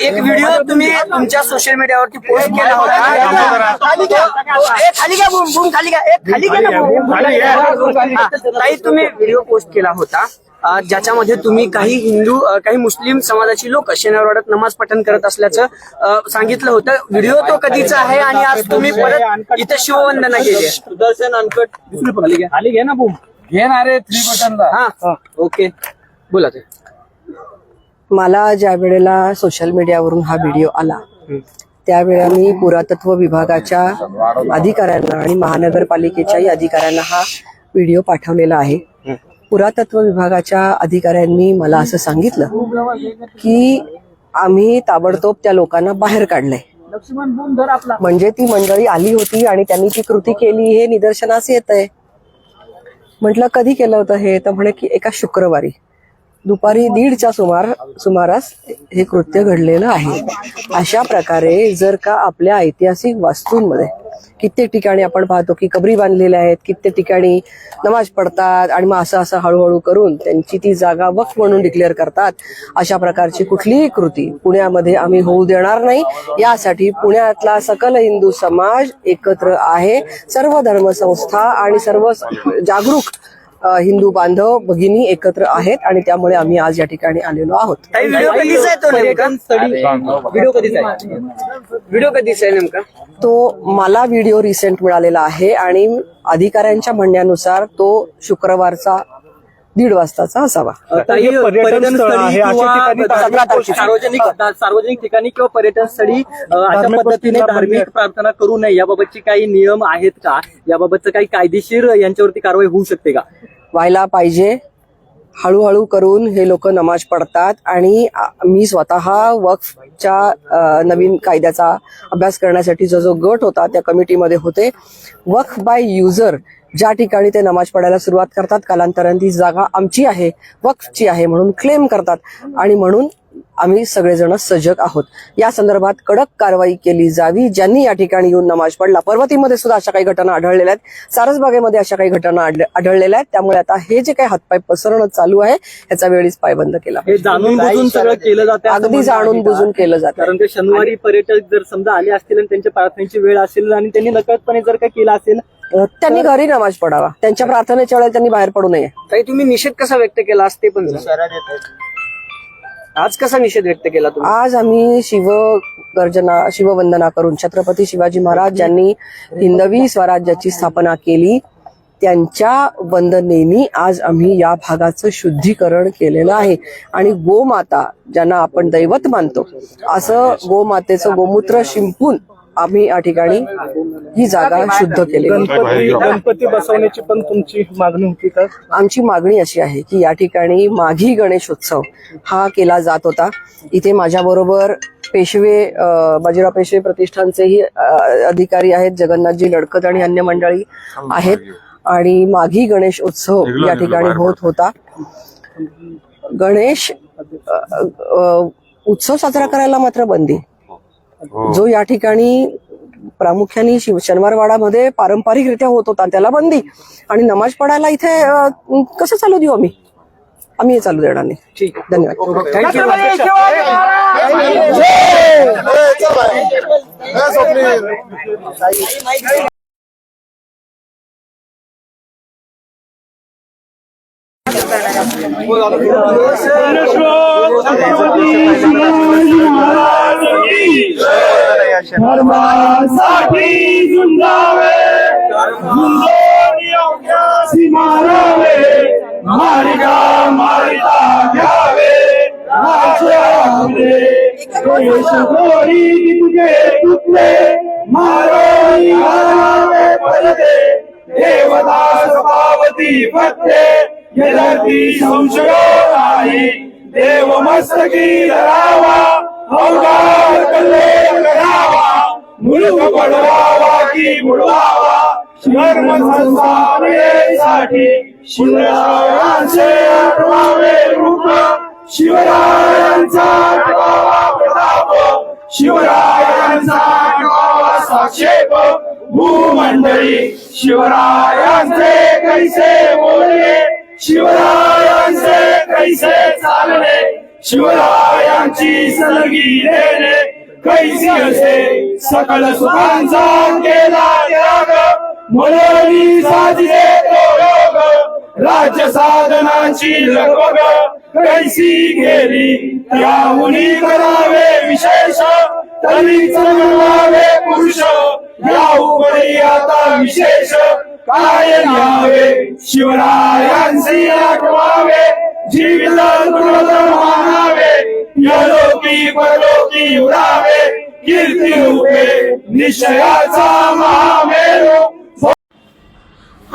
एक व्हिडिओ तुम्ही तुमच्या सोशल मीडियावरती पोस्ट केला होता. खाली घ्या. खाली घ्या. बूम बूम खाली घ्या. ए, खाली घ्या ना बूम. हा, ताई तुम्ही व्हिडिओ पोस्ट केला होता. ज्याच्यामध्ये तुम्ही काही हिंदू काही मुस्लिम समाजाची लोक शनिवार वाड्यात नमाज पठण करत असल्याचं सांगितलं होतं. व्हिडिओ तो कधीचा आहे आणि आज तुम्ही परत इथे शिववंदना केली आहे. सुदर्शन अनकट. घ्या ना बूम. घेणारे थ्री बटनला हा ओके. बोला ते. मला ज्या वेळेला सोशल मीडियावरून हा व्हिडिओ आला त्यावेळेला मी पुरातत्व विभागाच्या अधिकाऱ्यांना आणि महानगरपालिकेच्याही अधिकाऱ्यांना हा व्हिडिओ पाठवलेला आहे. पुरातत्व विभागाच्या अधिकाऱ्यांनी मला असं सांगितलं की आम्ही ताबडतोब त्या लोकांना बाहेर काढलंय. म्हणजे ती मंडळी आली होती आणि त्यांनी ती कृती केली हे निदर्शनास येत आहे म्हटलं कधी केलं होतं हे? तर म्हणे की एका शुक्रवारी. दुपारी दीडच्या सुमार सुमारास हे कृत्य घडलेलं आहे. अशा प्रकारे जर का आपल्या ऐतिहासिक वास्तूंमध्ये कित्येक ठिकाणी आपण पाहतो की कबरी बांधलेल्या आहेत कित्येक ठिकाणी नमाज पडतात आणि मग असं असं हळूहळू करून त्यांची ती जागा वक्फ म्हणून डिक्लेअर करतात. अशा प्रकारची कुठलीही कृती पुण्यामध्ये आम्ही होऊ देणार नाही. यासाठी पुण्यातला सकल हिंदू समाज एकत्र आहे. सर्व धर्मसंस्था आणि सर्व जागरूक हिंदू बांधव भगिनी एकत्र आहेत आणि त्यामुळे आम्ही आज या ठिकाणी आलेलो आहोत. व्हिडिओ कधीचा आहे पर्यटन स्थळी व्हिडिओ कधीच आहे? व्हिडिओ कधीचा आहे? नेमका? तो मला व्हिडिओ रिसेंट मिळालेला आहे आणि अधिकाऱ्यांच्या म्हणण्यानुसार तो शुक्रवारचा दीड वाजताचा असावा. हे. सार्वजनिक सार्वजनिक ठिकाणी किंवा पर्यटन स्थळी अशा पद्धतीने धार्मिक प्रार्थना करू नये. याबाबतची काही नियम आहेत का? याबाबतचं काही कायदेशीर यांच्यावरती कारवाई होऊ शकते का? व्हायला पाहिजे. हळूहळू करून हे लोक नमाज पडतात आणि मी स्वतः वक्फच्या नवीन कायद्याचा अभ्यास करण्यासाठी जो जो गट होता त्या कमिटीमध्ये होते. वक्फ बाय युजर ज्या ठिकाणी ते नमाज पडायला सुरुवात करतात कालांतराने ती जागा आमची आहे वक्फची आहे म्हणून क्लेम करतात. आणि म्हणून आम्ही सगळेजण सजग आहोत. या संदर्भात कडक कारवाई केली जावी. ज्यांनी या ठिकाणी येऊन नमाज पडला पर्वतीमध्ये सुद्धा अशा काही घटना आढळलेल्या आहेत. सारसबागेमध्ये अशा काही घटना आढळ- आढळलेल्या आहेत. त्यामुळे आता हे जे काही हातपाय पसरणं चालू आहे याचा वेळीच पायबंद केला. हे जाणून बुजून सगळं केलं जातं अगदी जाणून? बुजून केलं जातं कारण ते शनिवारी पर्यटक जर समजा आले असतील आणि त्यांच्या प्रार्थनेची वेळ असेल आणि त्यांनी नकळतपणे जर का केलं असेल त्यांनी घरी नमाज पडावा त्यांच्या प्रार्थनेच्या वेळेला त्यांनी बाहेर पडू नये. ताई तुम्ही निषेध कसा व्यक्त केला आज ते पण सांगा. आज कसा निषेध व्यक्त केला तुम्ही? आज आम्ही शिव गर्जना शिववंदना करून छत्रपती शिवाजी महाराज ज्यांनी हिंदवी स्वराज्याची स्थापना केली त्यांच्या वंदनेनी आज आम्ही या भागाचं शुद्धीकरण केलेलं आहे. आणि गोमाता ज्यांना आपण दैवत मानतो असं गोमातेचं गोमूत्र शिंपून आम्ही या ठिकाणी ही जागा शुद्ध केली गणपती गणपती बसवण्याची पण तुमची मागणी होती का? आमची मागणी अशी आहे की या ठिकाणी माघी गणेशोत्सव हा केला जात होता. इथे माझ्याबरोबर पेशवे बाजीराव पेशवे प्रतिष्ठानचेही अधिकारी आहेत जगन्नाथजी लडकत आणि अन्य मंडळी आहेत. आणि माघी गणेश उत्सव या ठिकाणी होत होता. गणेश उत्सव साजरा करायला मात्र बंदी. जो या ठिकाणी प्रामुख्याने शिव शनिवारवाडामध्ये पारंपरिकरित्या होत होता त्याला बंदी आणि नमाज पडायला इथे कसं चालू देऊ आम्ही आम्ही हे चालू देणार नाही ठीक धन्यवाद घालावे पडदे देवदास पावती पत्ते यदती संशय नाही देव मस्तकी धरावा अवघात करावा पडवावा की बुडवावा धर्म संस्थापनेसाठी शिवरायांचे आठवावे रूप शिवरायांचा आठवावा प्रताप शिवरायांचा आठवावा साक्षेप भूमंडळी शिवरायांचे कैसे शिवरायांचे कैसे चालणे शिवरायांची सलगी देणे कैसी असे? सकल सुखांचा केला त्याग मनोरी साधले तो योग राज्य साधनाची लगोग कैसी गेली त्याहुनी करावे विशेष तरी मिळवावे पुरुष या उपरी आता विशेष. काय न्यावे शिवरायांचे आठवावे जीवित मानावे यलोकी परलोकी उडावे कीर्ती रूपे निश्चयाचा महामेरू.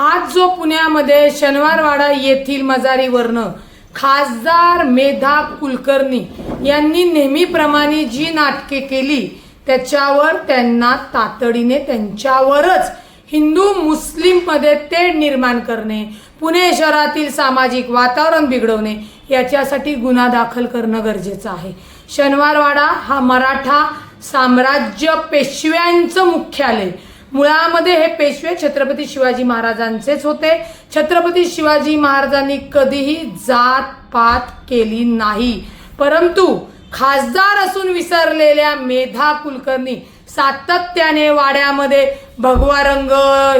आज जो पुण्यामध्ये शनिवारवाडा येथील मजारीवरनं खासदार मेधा कुलकर्णी यांनी नेहमीप्रमाणे जी नाटके केली त्याच्यावर त्यांना तातडीने त्यांच्यावरच हिंदू मुस्लिममध्ये तेढ निर्माण करणे पुणे शहरातील सामाजिक वातावरण बिघडवणे याच्यासाठी गुन्हा दाखल करणं गरजेचं आहे. शनिवारवाडा हा मराठा साम्राज्य पेशव्यांचं मुख्यालय. मुळामध्ये हे पेशवे छत्रपती शिवाजी महाराजांचेच होते. छत्रपती शिवाजी महाराजांनी कधीही जात पात केली नाही. परंतु खासदार असून विसरलेल्या मेधा कुलकर्णी सातत्याने वाड्यामध्ये भगवा रंग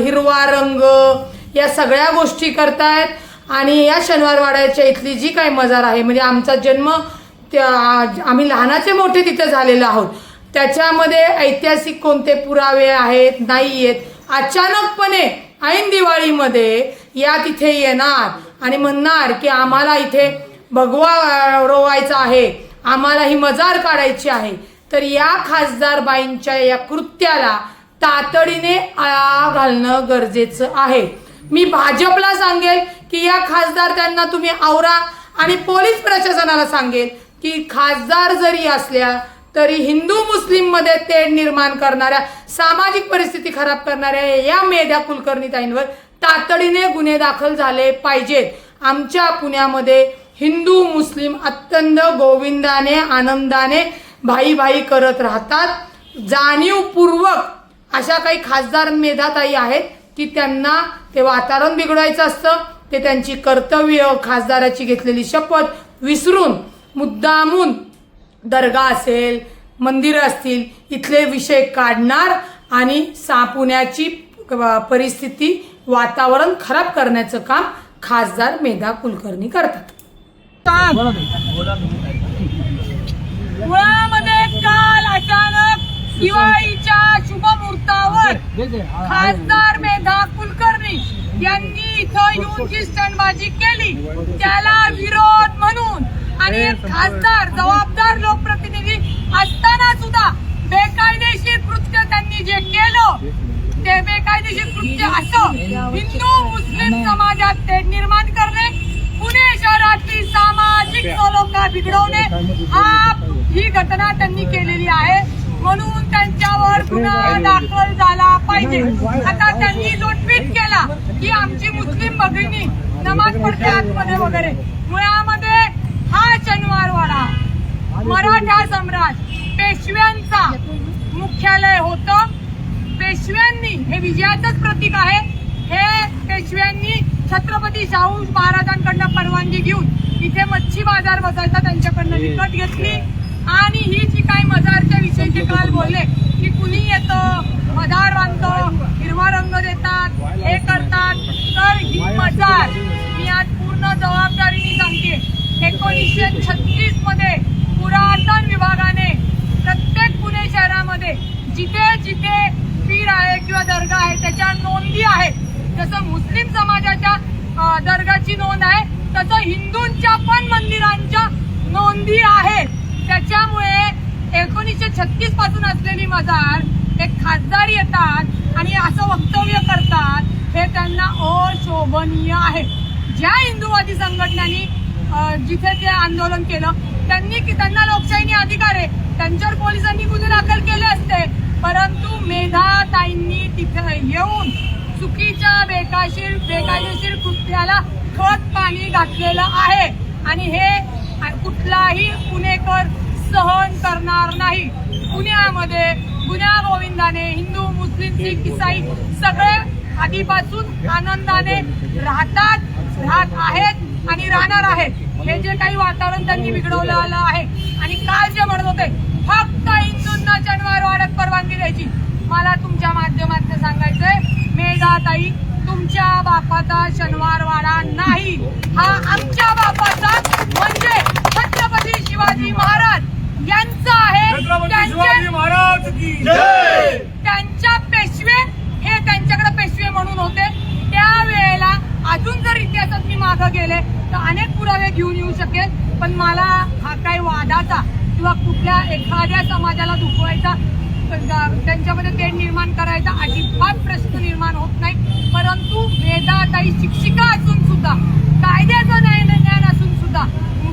हिरवा रंग या सगळ्या गोष्टी करतायत. आणि या शनिवार वाड्याच्या इथली जी काही मजार आहे म्हणजे आमचा जन्म त्या आम्ही लहानाचे मोठे तिथे झालेलो आहोत. त्याच्यामध्ये ऐतिहासिक कोणते पुरावे आहेत नाही आहेत अचानकपणे ऐन दिवाळीमध्ये या तिथे येणार आणि म्हणणार की आम्हाला इथे भगवा रोवायचा आहे आम्हाला ही मजार काढायची आहे. तर या खासदार बाईंच्या या कृत्याला तातडीने आळा घालणं गरजेचं आहे. मी भाजपला सांगेल की या खासदार त्यांना तुम्ही आवरा आणि पोलीस प्रशासनाला सांगेल की खासदार जरी असल्या तरी हिंदू मुस्लिममध्ये तेढ निर्माण करणाऱ्या सामाजिक परिस्थिती खराब करणाऱ्या या मेधा कुलकर्णीताईंवर तातडीने गुन्हे दाखल झाले पाहिजेत. आमच्या पुण्यामध्ये हिंदू मुस्लिम अत्यंत गोविंदाने आनंदाने भाई भाई करत राहतात. जाणीवपूर्वक अशा काही खासदार मेधाताई आहेत की त्यांना ते वातावरण बिघडवायचं असतं. ते त्यांची कर्तव्य खासदाराची घेतलेली शपथ विसरून मुद्दामून दर्गा असेल मंदिरं असतील इथले विषय काढणार आणि सा पुण्याची प- परिस्थिती वातावरण खराब करण्याचं काम खासदार मेधा कुलकर्णी करतात. मुळामध्ये काल अचानक दिवाळीच्या शुभमुहूर्तावर खासदार मेधा कुलकर्णी यांनी इथं येऊन जी स्टंटबाजी केली त्याला विरोध म्हणून आणि एक खासदार जबाबदार लोकप्रतिनिधी असताना सुद्धा बेकायदेशीर कृत्य त्यांनी जे केलं ते बेकायदेशीर कृत्य असं हिंदू मुस्लिम समाजात तेढ निर्माण करणे पुणे शहरातली सामाजिक सलोखा बिघडवणे हा ही घटना त्यांनी केलेली आहे. म्हणून त्यांच्यावर गुन्हा दाखल झाला पाहिजे. आता त्यांनी जो ट्विट केला की आमची मुस्लिम भगिनी नमाज पडते आतमध्ये वगैरे. मुळामध्ये हा शनिवारवाडा मराठा सम्राट पेशव्यांचा मुख्यालय होतं. पेशव्यांनी हे विजयाचंच प्रतीक आहे. हे पेशव्यांनी छत्रपती शाहू महाराजांकडनं परवानगी घेऊन इथे मच्छी बाजार बसायचा त्यांच्याकडनं विकत घेतली. आणि ही जी काही मजारच्या विषयी जे काल बोलले की कुणी येतं मधार बांधतं हिरवा रंग देतात हे करतात. तर ही मजार मी आज पूर्ण जबाबदारीने सांगते. एकोणीसशे छत्तीसमध्ये पुरातन विभागाने प्रत्येक पुणे शहरामध्ये जिथे जिथे पीर आहे किंवा दर्गा आहे त्याच्या नोंदी आहेत. जसं मुस्लिम समाजाच्या दर्गाची नोंद आहे तसं हिंदूंच्या पण मंदिरांच्या नोंदी आहेत. त्याच्यामुळे एकोणीसशे छत्तीसपासून असलेली मजार एक खासदार येतात आणि असं वक्तव्य करतात हे त्यांना अशोभनीय आहे. ज्या हिंदूवादी संघटनांनी जिथे ते आंदोलन केलं त्यांनी की त्यांना लोकशाहीने अधिकार आहे. त्यांच्यावर पोलिसांनी गुन्हे दाखल केले असते परंतु मेधाताईंनी तिथे येऊन चुकीच्या बेकाशीर बेकायदेशीर कृत्याला खत पाणी घातलेलं आहे. आणि हे कुठलाही पुणेकर सहन करणार नाही. पुण्यामध्ये गुन्हा गोविंदाने हिंदू मुस्लिम सिख इसाई सगळे आधीपासून आनंदाने राहतात राहत आहेत आणि राहणार आहेत. हे जे काही वातावरण त्यांनी बिघडवलं आहे. आणि काल जे म्हणत होते फक्त हिंदूंना शनिवार वाड्यात परवानगी द्यायची. मला तुमच्या माध्यमातून सांगायचंय मेघाताई तुमच्या बापाचा शनिवार वाडा नाही. हा आमच्या बापाचा म्हणजे छत्रपती शिवाजी महाराज. यांचा आहे त्यांच्या पेशवे हे त्यांच्याकडे पेशवे म्हणून होते. त्यावेळेला अजून जर इतिहासात मी मागं गेले तर अनेक पुरावे घेऊन येऊ शकेल पण मला हा काही वादाचा किंवा कुठल्या एखाद्या समाजाला दुखवायचा त्यांच्यामध्ये ते निर्माण करायचा अजिबात प्रश्न निर्माण होत नाही. परंतु वेदाताई शिक्षिका असून सुद्धा कायद्याचं न्याय ज्ञान असून सुद्धा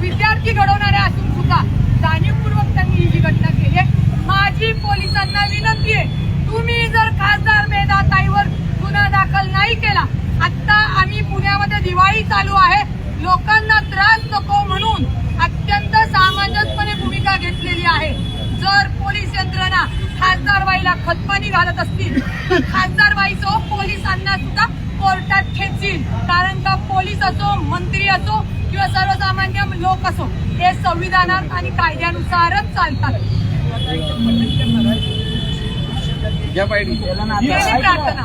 विद्यार्थी घडवणाऱ्या असून सुद्धा जाणीवपूर्वक त्यांनी ही जी घटना केली आहे. माझी पोलिसांना विनंती आहे तुम्ही जर खासदार मेधाताईवर गुन्हा दाखल नाही केला आता आम्ही पुण्यामध्ये दिवाळी चालू आहे लोकांना त्रास नको म्हणून अत्यंत सामंजस्यपणे भूमिका घेतलेली आहे जर पोलीस यंत्रणा खासदार बाईला खतपाणी घालत असतील तर खासदार बाईसह पोलिसांना सुद्धा कोर्टात खेचील. कारण का पोलीस असो मंत्री असो किंवा सर्वसामान्य लोक असो हे संविधानात आणि कायद्यानुसारच चालतात. केली प्रार्थना.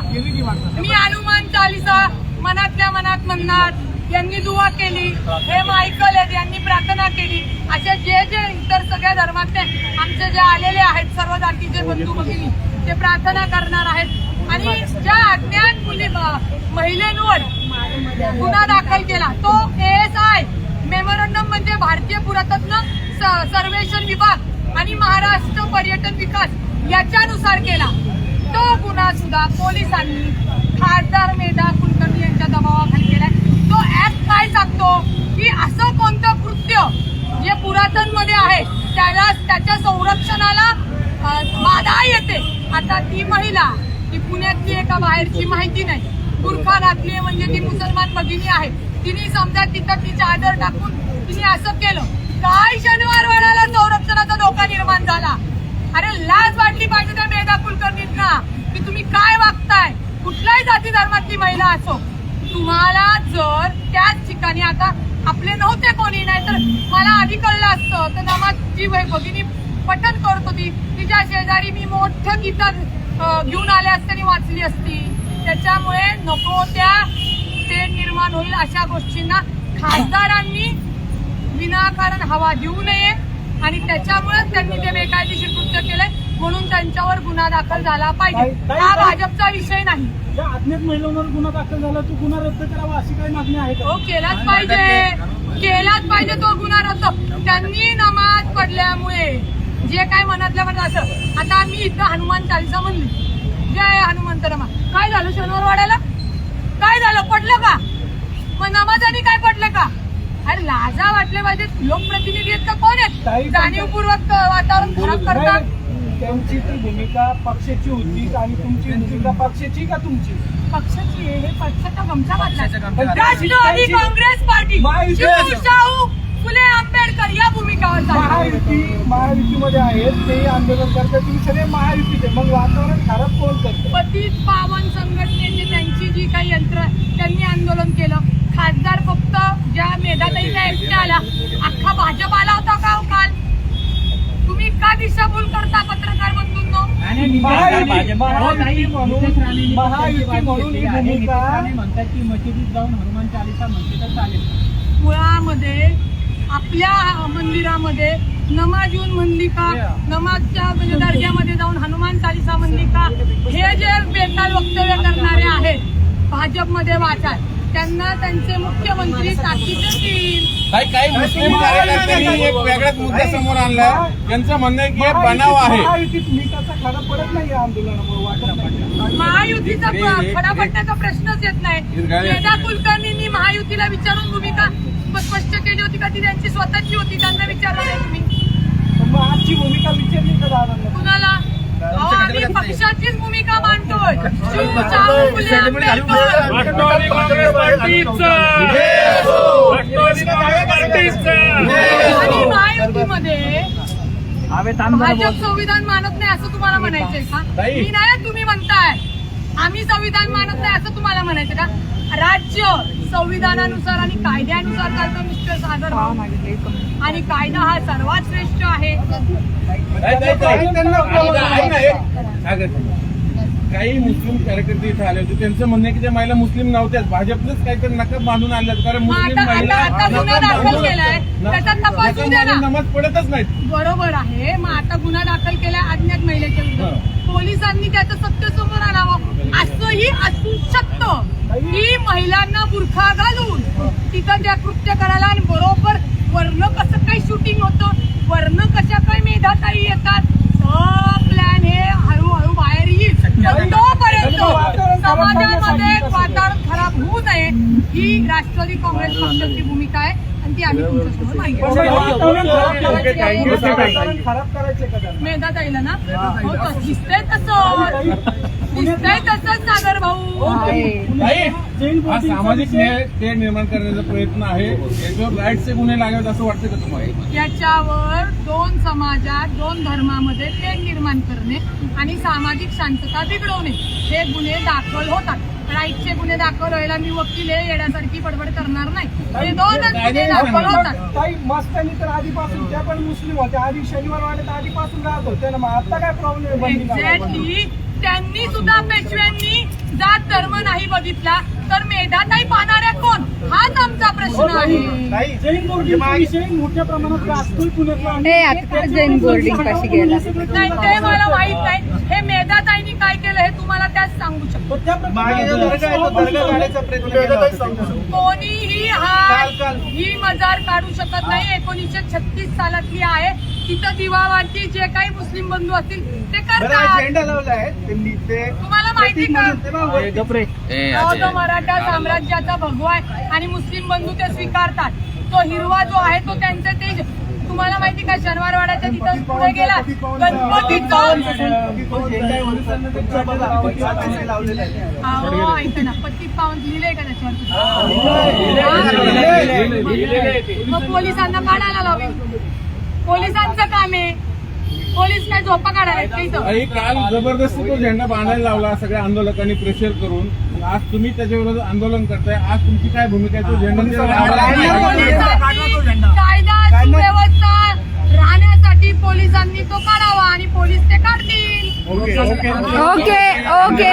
मी हनुमान चालिसा मनातल्या मनात म्हणणार यांनी दुवा केली हे मायकल आहेत यांनी प्रार्थना केली. असे जे जे इतर सगळ्या धर्मातले आमचे जे आलेले सर्व जातीचे बंधू भगिनी ते प्रार्थना करणार आहेत. आणि ज्या अज्ञात मुली महिलेंवर गुन्हा दाखल केला तो एस आय मेमोरंडम म्हणजे भारतीय पुरातत्व स- सर्वेक्षण विभाग आणि महाराष्ट्र पर्यटन विकास याच्यानुसार केला. तो गुन्हा सुद्धा पोलिसांनी खासदार मेधा कुलकर्णी यांच्या दबावाखाली केलाय. तो ऍप काय सांगतो? की असं कोणतं कृत्य जे पुरातनमध्ये आहे त्याला त्याच्या संरक्षणाला बाधा येते. आता ती महिला ती पुण्यातली एका बाहेरची माहिती नाही. बुरखा घातली आहे म्हणजे ती मुसलमान भगिनी आहे. तिने समजा तिथं तिच्या आदर टाकून तिने असं केलं. काय शनिवार वाड्याला संरक्षणाचा धोका निर्माण झाला. अरे लाज वाटली पाहिजे त्या मेधा कुलकर्णींना. की तुम्ही काय वागताय? कुठल्याही जाती धर्मातली महिला असो. तुम्हाला जर त्याच ठिकाणी आता आपले नव्हते कोणी नाही तर मला आधी कळलं असतं. तर नमाजची बाई भगिनी पठण करत होती. तिच्या शेजारी मी मोठं गीता घेऊन आले असते आणि वाचली असती. त्याच्यामुळे नको त्या ते निर्माण होईल अशा गोष्टींना खासदारांनी विनाकारण हवा देऊ नये. आणि त्याच्यामुळेच त्यांनी ते बेकायदेशीर कृत्य केले म्हणून त्यांच्यावर गुन्हा दाखल झाला पाहिजे. हा भाजपचा विषय नाही. अज्ञात महिलांवर गुन्हा दाखल झाला तो गुन्हा रद्द करावा अशी काही मागणी आहे तो केलाच पाहिजे. केलाच पाहिजे तो गुन्हा रद्द. त्यांनी नमाज पडल्यामुळे जे काय मनातल्या मनात असं. आता आम्ही इथं हनुमान चालिसा म्हणली. जय हनुमंत रमा. काय झालं शनिवार वाड्याला काय झालं? पडलं का? मग नमाजाने काय पडलं का? अरे लाजा वाटले पाहिजे लोकप्रतिनिधी आहेत का? कोण आहेत? जाणीवपूर्वक वातावरण खराब करतात. त्यांची ती भूमिका पक्षाची होती आणि तुमची भूमिका पक्षाची का तुमची? पक्षाची आहे, हे पक्षाचा गमछा घातला राष्ट्रवादी काँग्रेस पार्टी. शिवशाहू फुले आंबेडकर या भूमिकावर चालली. महायुती महायुतीमध्ये आहेत ते आंदोलन करतात. तुम्ही सगळे महायुतीचे. मग वातावरण खराब कोण करतं? पतित पावन संघटनेचे त्यांची जी काही यंत्र त्यांनी आंदोलन केलं. खासदार फक्त ज्या मेधाताईच्या एकट्या आला अख्खा भाजप आला होता का हो काल? तुम्ही का दिशाभूल करता पत्रकार बंधूंनो? महायुती महायुती म्हणून महायुती म्हणून ही भूमिका मुळामध्ये आपल्या मंदिरामध्ये नमाज येऊन म्हणली का नमाजच्या म्हणजे दर्ग्यामध्ये जाऊन हनुमान चालिसा म्हणली का हे जे बेताल वक्तव्य करणारे आहेत भाजपमध्ये वाचाल त्यांना त्यांचे मुख्यमंत्री ताकीद देतील काही काही मुस्लिम कार्यकर्त्यांनी एक वेगळाच मुद्दा समोर आणला. त्यांचं म्हणणं आहे की हे बनाव आहे. महायुतीचा प- खडा पडण्याचा प्रश्नच येत नाही. वेदा कुलकर्णींनी महायुतीला विचारून भूमिका स्पष्ट केली होती का ती त्यांची स्वतःची होती त्यांना विचारलं नाही तुम्ही आजची भूमिका विचारली का कुणाला आम्ही पक्षाचीच भूमिका मांडतोय महायुतीमध्ये भाजप संविधान मानत नाही असं तुम्हाला म्हणायचंय का मी नाही तुम्ही म्हणताय आम्ही संविधान मानत नाही असं तुम्हाला म्हणायचं का राज्य संविधानानुसार आणि कायद्यानुसार करतो मिस्टर सागर आणि कायदा हा सर्वात श्रेष्ठ आहे. काही मुस्लिम कार्यकर्ते इथे आले होते. त्यांचं म्हणणं आहे की त्या महिला मुस्लिम नव्हत्याच भाजपनंच काहीतरी नकब बांधून आणल्यात कारण मुस्लिम आता- महिला आता- आता गुन्हा नमाज पडतच नाहीत. बरोबर आहे. मग आता गुन्हा दाखल केलाय अज्ञात महिलेच्या विरुद्ध. पोलिसांनी त्याचं सत्य समोर आणावं. असंही असू शकतं. की महिलांना बुरखा घालून तिथं त्या कृत्य करायला आणि बरोबर वर्ण कसं काही शूटिंग होतं वर्ण कशा काही मेधाताई येतात प्लॅन हे हळूहळू बाहेर येईल. तोपर्यंत समाजामध्ये वातावरण खराब होऊ नये. ही राष्ट्रवादी काँग्रेस पक्षाची भूमिका आहे. आणि ती आम्ही तुमच्यासमोर माहिती त्यांना? मेधा ताईला ना? हो तसं दिसतंय तसं दिसतंय तसंच सागर भाऊ. ताई, हा सामाजिक न्याय ते निर्माण करण्याचा प्रयत्न आहे. याच्यावर राईटचे गुन्हे लागावेत असं वाटतं का तुम्हाला? याच्यावर दोन समाजात दोन धर्मामध्ये तेढ निर्माण करणे आणि सामाजिक शांतता बिघडवणे. हे गुन्हे दाखल होतात. राईटचे गुन्हे दाखल व्हायला मी वकील आहे येण्यासारखी बडबड करणार नाही. हे दोनच गुन्हे दाखल होतात ताई मस्तानी तर आधीपासून त्या पण मुस्लिम होत्या. आधी शनिवार वाड्यात आधीपासून राहत होत्या ना मग आता काय प्रॉब्लेम एक्झॅक्टली त्यांनी सुद्धा पेशव्यांनी जात धर्म नाही बघितला. तर मेधाताई पाहणाऱ्या कोण? हाच आमचा प्रश्न आहे. जैन बोर्डिंग विषय मोठ्या प्रमाणात हे आता जैन बोर्डिंग कशी गेला? नाही ते मला माहीत नाही. हे मेधाताईंनी काय केलं हे तुम्हाला त्याच सांगू शकतो. त्या कोणीही हा ही मजार काढू शकत नाही. एकोणीसशे छत्तीस सालातली आहे. तिथं दिवावाची जे काही मुस्लिम बंधू असतील ते करतात. तुम्हाला माहिती का? मराठा साम्राज्याचा भगवा आहे आणि मुस्लिम बंधू ते स्वीकारतात. तो हिरवा जो आहे तो त्यांचे तेज. तुम्हाला माहिती का शनिवारवाड्याच्या तिथं पुढे गेला गणपतीचा अहो ऐका ना पत्ती लिहिलंय का त्याच्यावर मग पोलिसांना काढायला लावे पोलिसांचं काम आहे. पोलीस काय झोपा काढायला आणि काल जबरदस्ती तो झेंडा बांधायला लावला सगळ्या आंदोलकांनी प्रेशर करून. आज तुम्ही त्याच्या विरोधात आंदोलन करताय. आज तुमची काय भूमिका आहे? तो झेंडा कायदा सुव्यवस्था राहण्यासाठी पोलिसांनी तो काढावा आणि पोलीस ते काढतील. Okay okay.